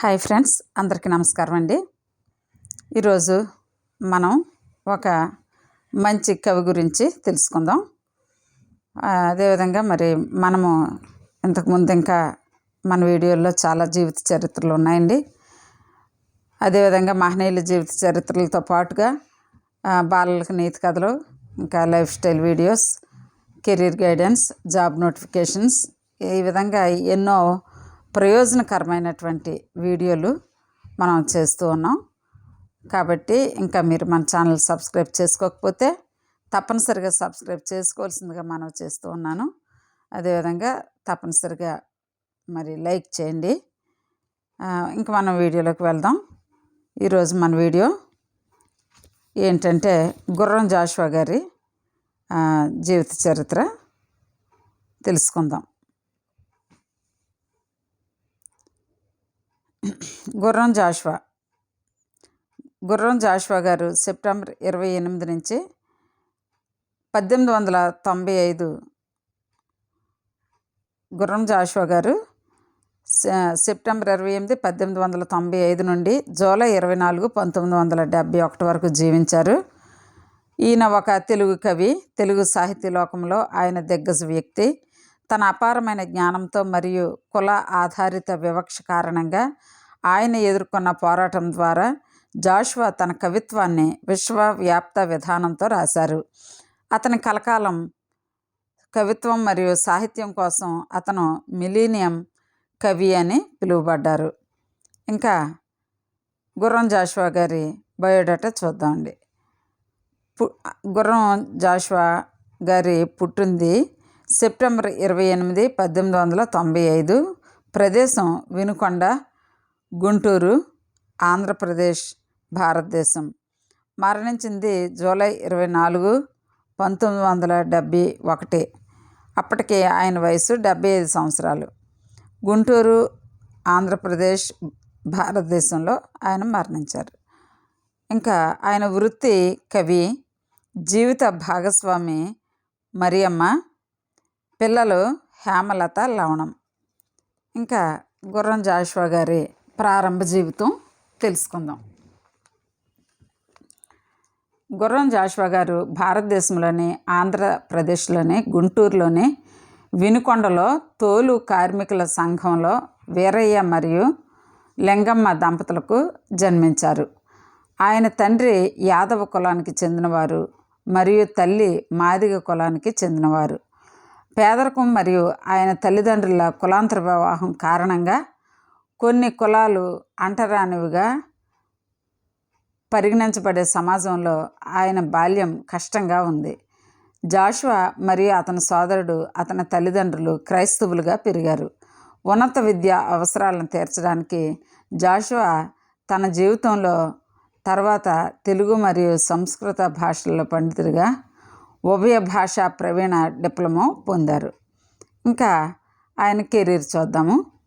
Hi friends అందరికీ నమస్కారం అండి. ఈరోజు మనం ఒక మంచి కవి గురించి తెలుసుకుందాం. అదేవిధంగా మరి మనము ఇంతకుముందు ఇంకా మన వీడియోల్లో చాలా జీవిత చరిత్రలు ఉన్నాయండి. అదేవిధంగా మహనీయుల జీవిత చరిత్రలతో పాటుగా బాలలకు నీతి కథలు ఇంకా lifestyle videos career guidance job notifications ఈ విధంగా ఎన్నో ప్రయోజనకరమైనటువంటి వీడియోలు మనం చేస్తూ ఉన్నాం. కాబట్టి ఇంకా మీరు మన ఛానల్ సబ్స్క్రైబ్ చేసుకోకపోతే తప్పనిసరిగా సబ్స్క్రైబ్ చేసుకోవాల్సిందిగా మనం చేస్తూ ఉన్నాను. అదేవిధంగా తప్పనిసరిగా మరి లైక్ చేయండి. ఇంకా మనం వీడియోలోకి వెళ్దాం. ఈరోజు మన వీడియో ఏంటంటే గుర్రం జాషువా గారి జీవిత చరిత్ర. తెలుసుకుందాం. గుర్రం జాషువా. గుర్రం జాషువా గారు సెప్టెంబర్ ఇరవై ఎనిమిది నుంచి పద్దెనిమిది వందల తొంభై ఐదు గుర్రం జాషువా గారు సెప్టెంబర్ ఇరవై ఎనిమిది పద్దెనిమిది వందల తొంభై ఐదు నుండి జూలై ఇరవై నాలుగు పంతొమ్మిది వందల డెబ్భై ఒకటి వరకు జీవించారు. ఈయన ఒక తెలుగు కవి తెలుగు సాహిత్య లోకంలో ఆయన దిగ్గజ వ్యక్తి. తన అపారమైన జ్ఞానంతో మరియు కుల ఆధారిత వివక్ష కారణంగా ఆయన ఎదుర్కొన్న పోరాటం ద్వారా జాషువా తన కవిత్వాన్ని విశ్వవ్యాప్త విధానంతో రాశారు. అతని కలకాలం కవిత్వం మరియు సాహిత్యం కోసం అతను మిలీనియం కవి అని పిలువబడ్డారు. ఇంకా గుర్రం జాషువా గారి బయోడేటా చూద్దామండి పు గుర్రం జాషువా గారి పుట్టింది సెప్టెంబర్ ఇరవై ఎనిమిది పద్దెనిమిది వందల తొంభై ఐదు. ప్రదేశం వినుకొండ గుంటూరు ఆంధ్రప్రదేశ్ భారతదేశం. మరణించింది జూలై ఇరవై నాలుగు పంతొమ్మిది వందల డెబ్భై ఒకటి. అప్పటికి ఆయన వయసు డెబ్భై ఐదు సంవత్సరాలు. గుంటూరు ఆంధ్రప్రదేశ్ భారతదేశంలో ఆయన మరణించారు. ఇంకా ఆయన వృత్తి కవి జీవిత భాగస్వామి మరియమ్మ పిల్లలు హేమలత లవణం. ఇంకా గుర్రం జాషువా గారి ప్రారంభ జీవితం తెలుసుకుందాం. గుర్రం జాషువా గారు భారతదేశంలోని ఆంధ్రప్రదేశ్లోని గుంటూరులోని వినుకొండలో తోలు కార్మికుల సంఘంలో వీరయ్య మరియు లింగమ్మ దంపతులకు జన్మించారు. ఆయన తండ్రి యాదవ కులానికి చెందినవారు మరియు తల్లి మాదిగ కులానికి చెందినవారు. పేదరికం మరియు ఆయన తల్లిదండ్రుల కులాంతర వివాహం కారణంగా కొన్ని కులాలు అంటరానివిగా పరిగణించబడే సమాజంలో ఆయన బాల్యం కష్టంగా ఉంది. జాషువా మరియు అతని సోదరుడు అతని తల్లిదండ్రులు క్రైస్తవులుగా పెరిగారు. ఉన్నత విద్య అవసరాలను తీర్చడానికి జాషువా తన జీవితంలో తర్వాత తెలుగు మరియు సంస్కృత భాషల్లో పండితుడిగా ఉభయ భాషా ప్రవీణ డిప్లొమా పొందారు. ఇంకా ఆయన కెరీర్ చూద్దాము.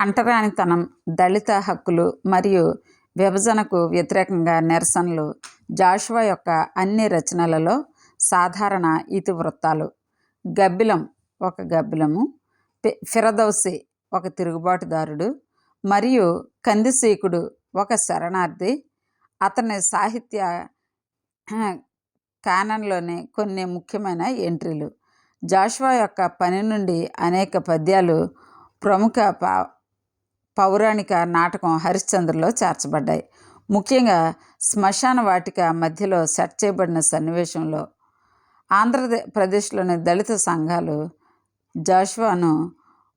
అంటరానితనం దళిత హక్కులు మరియు విభజనకు వ్యతిరేకంగా నిరసనలు జాషువా యొక్క అన్ని రచనలలో సాధారణ ఇతివృత్తాలు. గబ్బిలం ఒక గబ్బిలము ఫి- ఫిరదౌసి ఒక తిరుగుబాటుదారుడు మరియు కందిసీకుడు ఒక శరణార్థి. అతని సాహిత్య కానంలోని కొన్ని ముఖ్యమైన ఎంట్రీలు. జాషువా యొక్క పని నుండి అనేక పద్యాలు ప్రముఖ పా పౌరాణిక నాటకం హరిశ్చంద్రలో చేర్చబడ్డాయి. ముఖ్యంగా శ్మశాన వాటిక మధ్యలో సెట్ చేయబడిన సన్నివేశంలో ఆంధ్రప్రదేశ్లోని దళిత సంఘాలు జాషువాను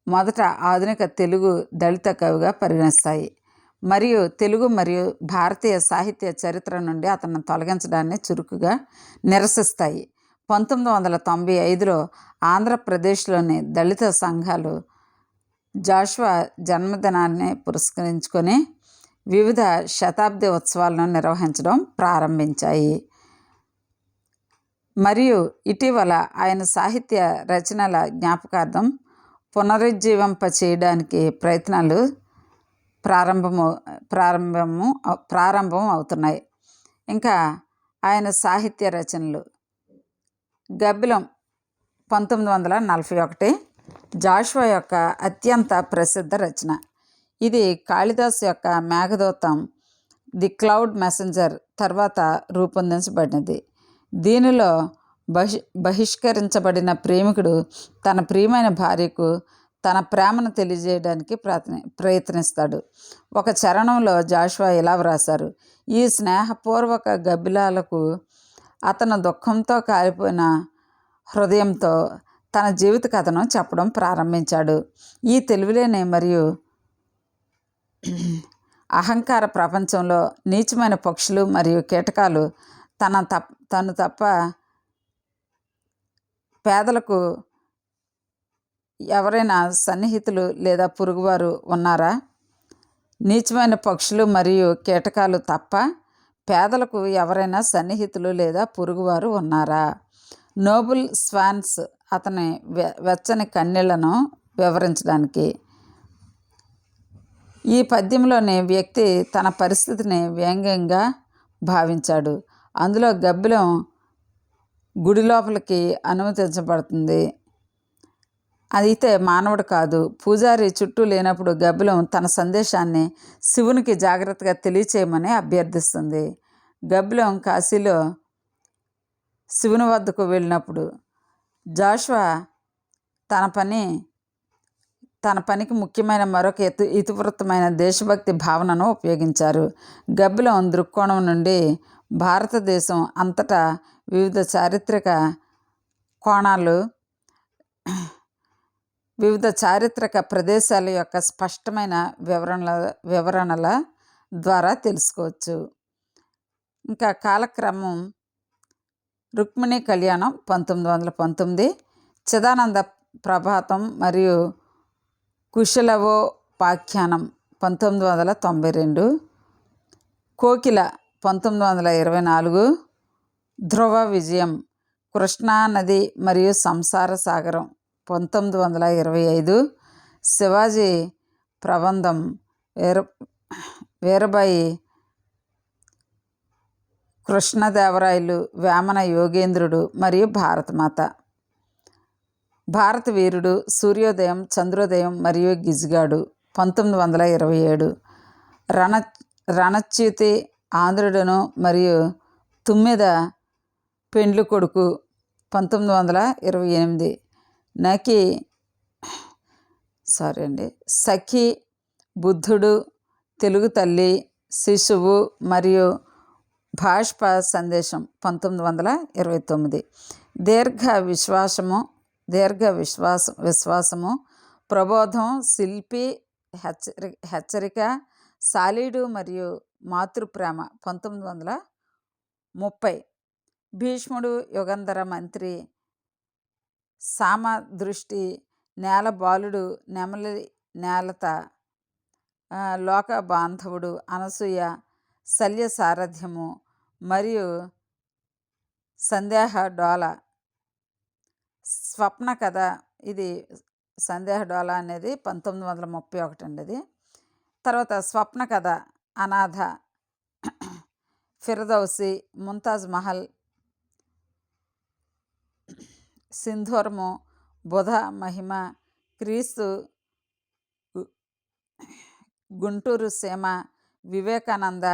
మొదట ఆధునిక తెలుగు దళిత కవిగా పరిగణిస్తాయి. మరియు తెలుగు మరియు భారతీయ సాహిత్య చరిత్ర నుండి అతన్ని తొలగించడాన్ని చురుకుగా నిరసిస్తాయి. పంతొమ్మిది వందల తొంభై ఐదులో ఆంధ్రప్రదేశ్లోని దళిత సంఘాలు జాషువా జన్మదినాన్ని పురస్కరించుకొని వివిధ శతాబ్ది ఉత్సవాలను నిర్వహించడం ప్రారంభించాయి. మరియు ఇటీవల ఆయన సాహిత్య రచనల జ్ఞాపకార్థం పునరుజ్జీవింప చేయడానికి ప్రయత్నాలు ప్రారంభము ప్రారంభము ప్రారంభం అవుతున్నాయి. ఇంకా ఆయన సాహిత్య రచనలు గబ్బిలం పంతొమ్మిది వందల నలభై ఒకటి జాషువా యొక్క అత్యంత ప్రసిద్ధ రచన. ఇది కాళిదాస్ యొక్క మేఘదూతం ది క్లౌడ్ మెసెంజర్ తర్వాత రూపొందించబడినది. దీనిలో బహి బహిష్కరించబడిన ప్రేమికుడు తన ప్రియమైన భార్యకు తన ప్రేమను తెలియజేయడానికి ప్రయత్ని ప్రయత్నిస్తాడు. ఒక చరణంలో జాషువా ఇలా వ్రాశారు ఈ స్నేహపూర్వక గబ్బిలాలకు అతను దుఃఖంతో కాలిపోయిన హృదయంతో తన జీవిత కథను చెప్పడం ప్రారంభించాడు. ఈ తెలివిలేని మరియు అహంకార ప్రపంచంలో నీచమైన పక్షులు మరియు కీటకాలు తన తప్ తను తప్ప పేదలకు ఎవరైనా సన్నిహితులు లేదా పురుగువారు ఉన్నారా? నీచమైన పక్షులు మరియు కీటకాలు తప్ప పేదలకు ఎవరైనా సన్నిహితులు లేదా పురుగువారు ఉన్నారా? నోబుల్ స్వాన్స్ అతని వెచ్చని కన్నీళ్ళను వివరించడానికి. ఈ పద్యంలోని వ్యక్తి తన పరిస్థితిని వ్యంగ్యంగా భావించాడు. అందులో గబ్బిలం గుడి లోపలికి అనుమతించబడుతుంది. అయితే మానవుడు కాదు. పూజారి చుట్టూ లేనప్పుడు గబ్బిలం తన సందేశాన్ని శివునికి జాగ్రత్తగా తెలియచేయమని అభ్యర్థిస్తుంది. గబ్బిలం కాశీలో శివుని వద్దకు వెళ్ళినప్పుడు జాషువా తన పని తన పనికి ముఖ్యమైన మరొక ఇతి ఇతివృత్తమైన దేశభక్తి భావనను ఉపయోగించారు. గబ్బిలం దృక్కోణం నుండి భారతదేశం అంతటా వివిధ చారిత్రక కోణాలు వివిధ చారిత్రక ప్రదేశాల యొక్క స్పష్టమైన వివరణల వివరణల ద్వారా తెలుసుకోవచ్చు. ఇంకా కాలక్రమం రుక్మిణి కళ్యాణం పంతొమ్మిది వందల పంతొమ్మిది. చిదానంద ప్రభాతం మరియు కుశలవోపాఖ్యానం పంతొమ్మిది వందల తొంభై రెండు. కోకిల పంతొమ్మిది వందల ఇరవై నాలుగు. ధ్రువ విజయం కృష్ణానది మరియు సంసార సాగరం పంతొమ్మిది వందల ఇరవై ఐదు. శివాజీ ప్రబంధం వీర వీరబాయి కృష్ణదేవరాయలు వేమన యోగేంద్రుడు మరియు భారతమాత. భారత వీరుడు సూర్యోదయం చంద్రోదయం మరియు గిజ్గాడు. పంతొమ్మిది వందల ఇరవై ఏడు. రణ రణచ్యుతి ఆంధ్రుడును మరియు తుమ్మిద పెండ్లు కొడుకు. పంతొమ్మిది వందల ఇరవై ఎనిమిది. నకి సారీ అండి సఖి బుద్ధుడు తెలుగు తల్లి శిశువు మరియు భాష్ప సందేశం పంతొమ్మిది వందల ఇరవై తొమ్మిది. దీర్ఘ విశ్వాసము దీర్ఘ విశ్వాస విశ్వాసము ప్రబోధం శిల్పి హెచ్చరి హెచ్చరిక సాలీడు మరియు మాతృప్రేమ పంతొమ్మిది వందల ముప్పై. భీష్ముడు యుగంధర మంత్రి సామ దృష్టి నేల బాలుడు నెమలి నేలత లోక బాంధవుడు అనసూయ శల్య సారథ్యము మరియు సందేహ డోల. స్వప్న కథ ఇది సందేహ డోల అనేది పంతొమ్మిది వందల ముప్పై ఒకటి అండి అది. తర్వాత స్వప్న కథ అనాథ ఫిరదౌసి ముంతాజ్ మహల్ సింధూరము బుధ మహిమ క్రీస్తు గుంటూరు సీమ వివేకానంద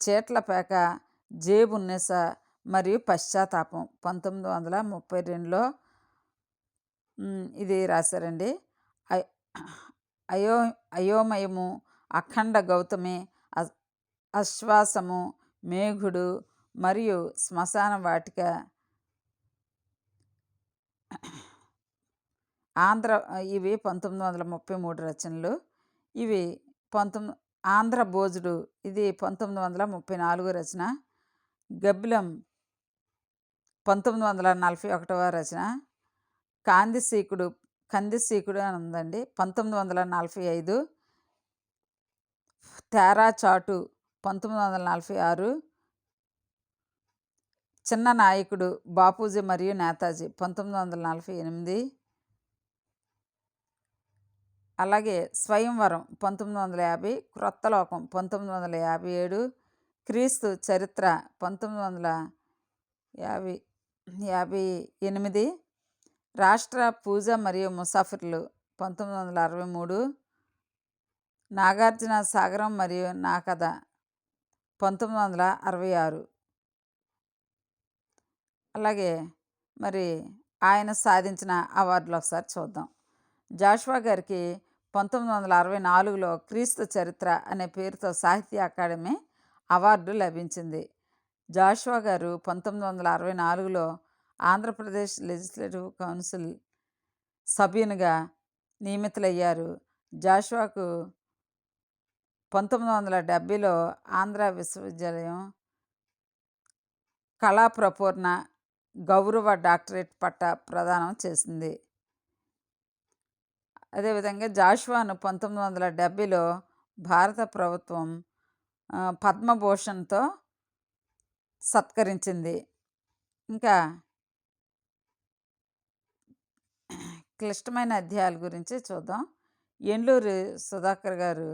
చేట్లపేక జేబున్నెస మరియు పశ్చాత్తాపం. పంతొమ్మిది వందల ముప్పై రెండులో ఇది రాశారండి. అయో అయోమయము అఖండ గౌతమి అశ్వాసము మేఘుడు మరియు శ్మశాన వాటిక. ఆంధ్ర ఇవి పంతొమ్మిది వందల ముప్పై మూడు రచనలు. ఇవి పంతొమ్మిది ఆంధ్ర భోజుడు. ఇది పంతొమ్మిది వందల ముప్పై నాలుగు రచన. గబ్బిలం పంతొమ్మిది వందల నలభై ఒకటవ రచన. కాందిశీకుడు కందిశీకుడు అని ఉందండి. పంతొమ్మిది వందల నలభై ఐదు. తేరా చాటు పంతొమ్మిది వందల నలభై ఆరు. చిన్న నాయకుడు బాపూజీ మరియు నేతాజీ పంతొమ్మిది వందల నలభై ఎనిమిది. అలాగే స్వయంవరం పంతొమ్మిది వందల యాభై క్రొత్త లోకం పంతొమ్మిది వందల యాభై ఏడు క్రీస్తు చరిత్ర పంతొమ్మిది వందల యాభై యాభై ఎనిమిది రాష్ట్ర పూజ మరియు ముసాఫిర్లు పంతొమ్మిది వందల అరవై మూడు నాగార్జున సాగరం మరియు నా కథ పంతొమ్మిది వందల అరవై ఆరు. అలాగే మరి ఆయన సాధించిన అవార్డులు ఒకసారి చూద్దాం. జాషువా గారికి పంతొమ్మిది వందల అరవై నాలుగులో క్రీస్తు చరిత్ర అనే పేరుతో సాహిత్య అకాడమీ అవార్డు లభించింది. జాషువా గారు పంతొమ్మిది వందల అరవై నాలుగులో ఆంధ్రప్రదేశ్ లెజిస్లేటివ్ కౌన్సిల్ సభ్యునిగా నియమితులయ్యారు. జాషువాకు పంతొమ్మిది వందల డెబ్భైలో ఆంధ్ర విశ్వవిద్యాలయం కళా ప్రపూర్ణ గౌరవ డాక్టరేట్ పట్ట ప్రదానం చేసింది. అదేవిధంగా జాషువాను పంతొమ్మిది వందల డెబ్భైలో భారత ప్రభుత్వం పద్మభూషణ్తో సత్కరించింది. ఇంకా క్లిష్టమైన అధ్యాయాల గురించి చూద్దాం. ఎండ్లూరు సుధాకర్ గారు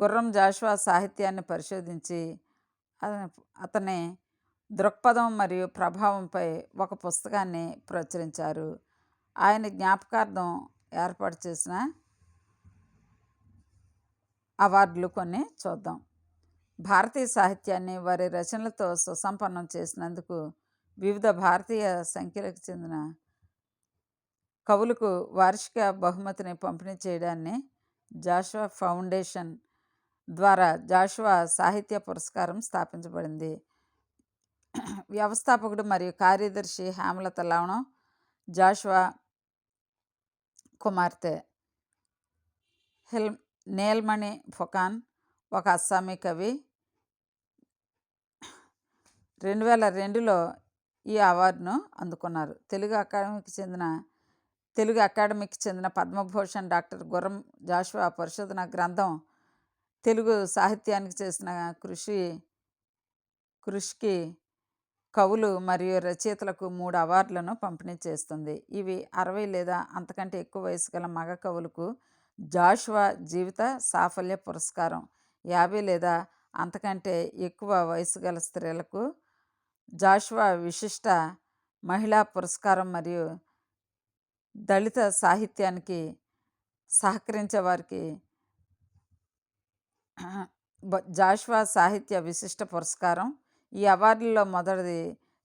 గుర్రం జాషువా సాహిత్యాన్ని పరిశోధించి అతని దృక్పథం మరియు ప్రభావంపై ఒక పుస్తకాన్ని ప్రచురించారు. ఆయన జ్ఞాపకార్థం ఏర్పాటు చేసిన అవార్డులు కొన్ని చూద్దాం. భారతీయ సాహిత్యాన్ని వారి రచనలతో సుసంపన్నం చేసినందుకు వివిధ భారతీయ సంఖ్యలకు చెందిన కవులకు వార్షిక బహుమతిని పంపిణీ చేయడాన్ని జాషువా ఫౌండేషన్ ద్వారా జాషువా సాహిత్య పురస్కారం స్థాపించబడింది. వ్యవస్థాపకుడు మరియు కార్యదర్శి హేమలత లవణం జాషువా కుమార్తె. హిల్ నేల్మణి ఫుకాన్ ఒక అస్సామీ కవి. రెండు వేల రెండులో ఈ అవార్డును అందుకున్నారు. తెలుగు అకాడమీకి చెందిన తెలుగు అకాడమీకి చెందిన పద్మభూషణ్ డాక్టర్ గుర్రం జాషువా పరిశోధన గ్రంథం తెలుగు సాహిత్యానికి చేసిన కృషి కృషికి కవులు మరియు రచయితలకు మూడు అవార్డులను పంపిణీ చేస్తుంది. ఇవి అరవై లేదా అంతకంటే ఎక్కువ వయసు గల మగ కవులకు జాషువా జీవిత సాఫల్య పురస్కారం. యాభై లేదా అంతకంటే ఎక్కువ వయసు గల స్త్రీలకు జాషువా విశిష్ట మహిళా పురస్కారం మరియు దళిత సాహిత్యానికి సహకరించే వారికి జాషువా సాహిత్య విశిష్ట పురస్కారం. ఈ అవార్డుల్లో మొదటిది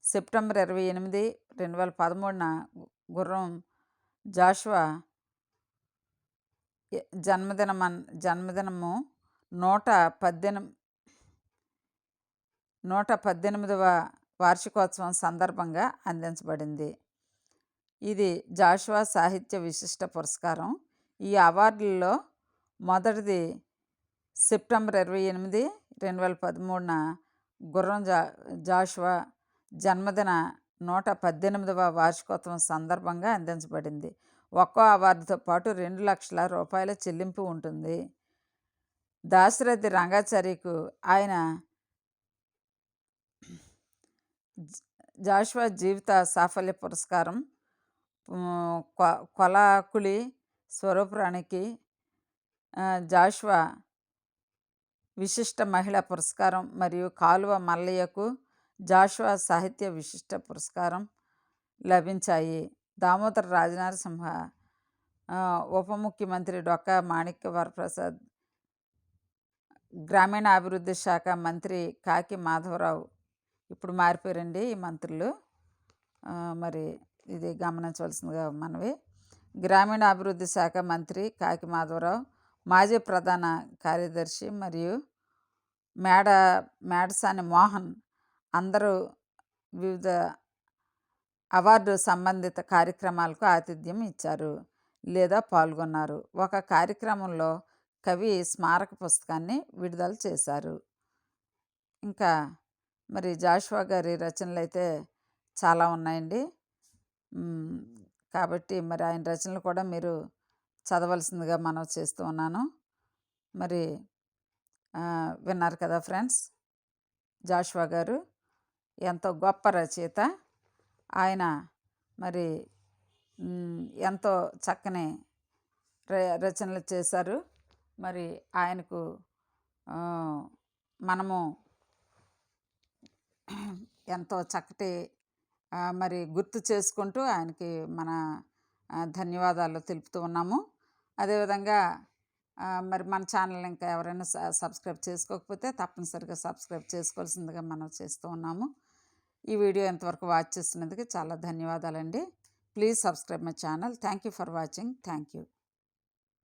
సెప్టెంబర్ ఇరవై ఎనిమిది రెండు వేల పదమూడున గుర్రం జాషువా జన్మదినమన్ జన్మదినము నూట పద్దెనిమి నూట పద్దెనిమిదవ వార్షికోత్సవం సందర్భంగా అందించబడింది. ఇది జాషువా సాహిత్య విశిష్ట పురస్కారం. ఈ అవార్డుల్లో మొదటిది సెప్టెంబర్ ఇరవై ఎనిమిది రెండు వేల పదమూడున గుర్రం జా జాషువా జన్మదిన నూట పద్దెనిమిదవ వార్షికోత్సవం సందర్భంగా అందించబడింది. ఒక్కో అవార్డుతో పాటు రెండు లక్షల రూపాయల చెల్లింపు ఉంటుంది. దాశరథి రంగాచార్యకు ఆయన జాషువా జీవిత సాఫల్య పురస్కారం. కొలాకులి స్వరూపురానికి జాషువా విశిష్ట మహిళా పురస్కారం మరియు కాలువ మల్లయ్యకు జాషువా సాహిత్య విశిష్ట పురస్కారం లభించాయి. దామోదర రాజనరసింహ ఉప ముఖ్యమంత్రి డొక్కా మాణిక్య వరప్రసాద్ గ్రామీణాభివృద్ధి శాఖ మంత్రి కాకి మాధవరావు ఇప్పుడు మారిపోయారండి ఈ మంత్రులు. మరి ఇది గమనించవలసిందిగా మనవి. గ్రామీణాభివృద్ధి శాఖ మంత్రి కాకి మాధవరావు మాజీ ప్రధాన కార్యదర్శి మరియు మేడ మేడసాని మోహన్ అందరూ వివిధ అవార్డు సంబంధిత కార్యక్రమాలకు ఆతిథ్యం ఇచ్చారు లేదా పాల్గొన్నారు. ఒక కార్యక్రమంలో కవి స్మారక పుస్తకాన్ని విడుదల చేశారు. ఇంకా మరి జాషువా గారి రచనలు అయితే చాలా ఉన్నాయండి. కాబట్టి మరి ఆయన రచనలు కూడా మీరు చదవలసిందిగా మనం చేస్తూ ఉన్నాను. మరి విన్నారు కదా ఫ్రెండ్స్? జాషువా గారు ఎంతో గొప్ప రచయిత. ఆయన మరి ఎంతో చక్కని రచనలు చేశారు. మరి ఆయనకు మనము ఎంతో చక్కటి మరి గుర్తు చేసుకుంటూ ఆయనకి మన ధన్యవాదాలు తెలుపుతూ ఉన్నాము. అదేవిధంగా మరి మన ఛానల్ ఇంకా ఎవరైనా సబ్స్క్రైబ్ చేసుకోకపోతే తప్పనిసరిగా సబ్స్క్రైబ్ చేసుకోవాల్సిందిగా మనం చేస్తూ ఉన్నాము. ఈ వీడియో ఇంతవరకు వాచ్ చేసినందుకు చాలా ధన్యవాదాలండి. Please subscribe my channel. Thank you for watching. Thank you